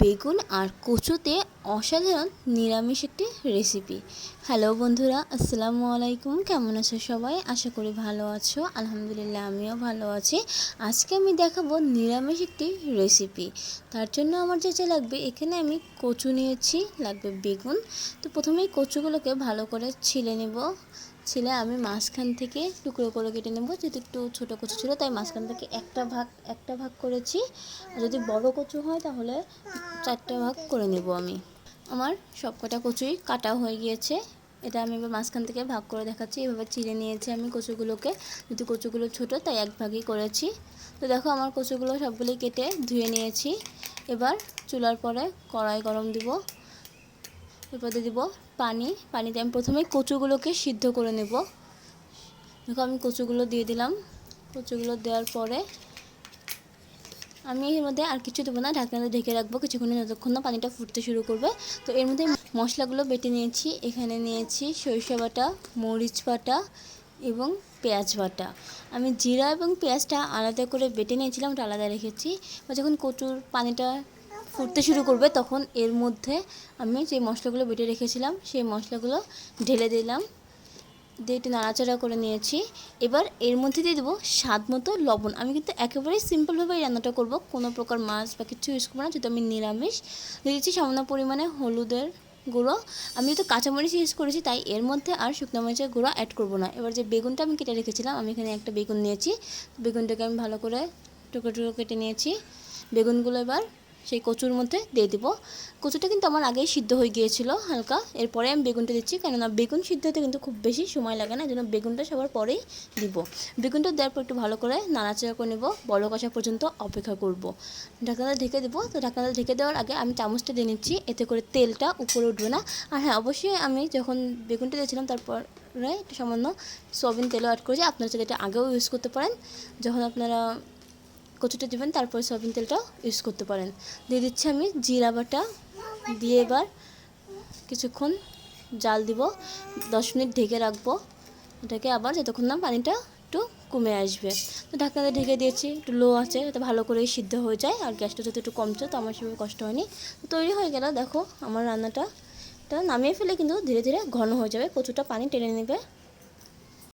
বেগুন আর কচুতে অসাধারণ নিরামিষ একটি রেসিপি হ্যালো বন্ধুরা, আসসালামু আলাইকুম। কেমন আছো সবাই? আশা করি ভালো আছো। আলহামদুলিল্লাহ, আমিও ভালো আছি। আজকে আমি দেখাবো নিরামিষ একটি রেসিপি তার জন্য আমার যা যা লাগবে, এখানে আমি কচু নিয়েছি, লাগবে বেগুন। তো প্রথমেই কচুগুলোকে ভালো করে ছিলে নেব। ছিলে, আমি মাঝখান থেকে টুকরো করে কেটে নেব। যেহেতু একটু ছোটো কচু ছিল, তাই মাঝখান থেকে একটা ভাগ একটা ভাগ করেছি। যদি বড় কচু হয়, তাহলে চারটে ভাগ করে নেব আমি। আমার সব কটা কচুই কাটা হয়ে গিয়েছে। এটা আমি এবার মাঝখান থেকে ভাগ করে দেখাচ্ছি। এভাবে চিড়ে নিয়েছি আমি কচুগুলোকে। যদি কচুগুলো ছোটো, তাই এক ভাগই করেছি। তো দেখো, আমার কচুগুলো সবগুলি কেটে ধুয়ে নিয়েছি। এবার চুলার পরে কড়াই গরম দিব। এরপরে দিব পানি, পানিতে আমি প্রথমে কচুগুলোকে সিদ্ধ করে নেব। দেখো আমি কচুগুলো দিয়ে দিলাম। কচুগুলো দেওয়ার পরে আমি এর মধ্যে আর কিছু দেবো না, ঢাকনাতে ঢেকে রাখব কিছুক্ষণ যতক্ষণ না পানিটা ফুটতে শুরু করবে। তো এর মধ্যে মশলাগুলো বেটে নিয়েছি। এখানে নিয়েছি সরিষা বাটা, মরিচ বাটা এবং পেঁয়াজ বাটা। আমি জিরা এবং পেঁয়াজটা আলাদা করে বেটে নিয়েছিলাম, ওটা আলাদা রেখেছি। বা যখন কচুর পানিটা ফুটতে শুরু করবে, তখন এর মধ্যে আমি যে মশলাগুলো বেটে রেখেছিলাম, সেই মশলাগুলো ঢেলে দিলাম। দিয়ে একটু নাড়াচাড়া করে নিয়েছি। এবার এর মধ্যে দিয়ে দেবো স্বাদ মতো লবণ। আমি কিন্তু একেবারেই সিম্পলভাবে এই রান্নাটা করব। কোনো প্রকার মাছ বা কিছু ইউজ করব না, যেহেতু আমি নিরামিষ। দিয়ে দিচ্ছি সামান্য পরিমাণে হলুদের গুঁড়ো। আমি তো কাঁচামরিচ ইউজ করেছি, তাই এর মধ্যে আর শুকনো মরিচের গুঁড়ো অ্যাড করব না। এবার যে বেগুনটা আমি কেটে রেখেছিলাম, আমি এখানে একটা বেগুন নিয়েছি। বেগুনটাকে আমি ভালো করে টুকরো টুকরো কেটে নিয়েছি। বেগুনগুলো এবার সেই কচুর মধ্যে দিয়ে দিব। কচুটা কিন্তু আমার আগেই সিদ্ধ হয়ে গিয়েছিল হালকা। এরপরে আমি বেগুনটা দিচ্ছি, কেননা বেগুন সিদ্ধ হতে কিন্তু খুব বেশি সময় লাগে না জন্য বেগুনটা সবার পরেই দিব। বেগুনটা দেওয়ার পর একটু ভালো করে নাড়াচাড়া করে নেব, বড় কষা পর্যন্ত অপেক্ষা করব। ঢাকনাটা ঢেকে দেবো, তো ঢাকনাটা ঢেকে দেওয়ার আগে আমি চামচটা দিয়ে নিচ্ছি, এতে করে তেলটা উপরে উঠবে না। আর হ্যাঁ অবশ্যই আমি যখন বেগুনটা দিয়েছিলাম, তারপরে একটু সামান্য সয়াবিন তেলও অ্যাড করেছি, আপনারা চাইলে এটা আগেও ইউজ করতে পারেন। যখন আপনারা কচুটা দেবেন, তারপরে সয়াবিন তেলটা ইউজ করতে পারেন। দিয়ে দিচ্ছি আমি জিরা বাটা। দিয়ে এবার কিছুক্ষণ জাল দিব। দশ মিনিট ঢেকে রাখব। এটাকে আবার যতক্ষণ না পানিটা একটু কমে আসবে। তো ঢাকনাতে ঢেকে দিয়েছি, একটু লো আছে, যাতে ভালো করে সিদ্ধ হয়ে যায়। আর গ্যাসটা যাতে একটু কমছে, তো আমার সেভাবে কষ্ট হয়নি। তৈরি হয়ে গেল, দেখো আমার রান্নাটা। নামিয়ে ফেলে কিন্তু ধীরে ধীরে ঘন হয়ে যাবে। কচুটা পানি টেনে নেবে।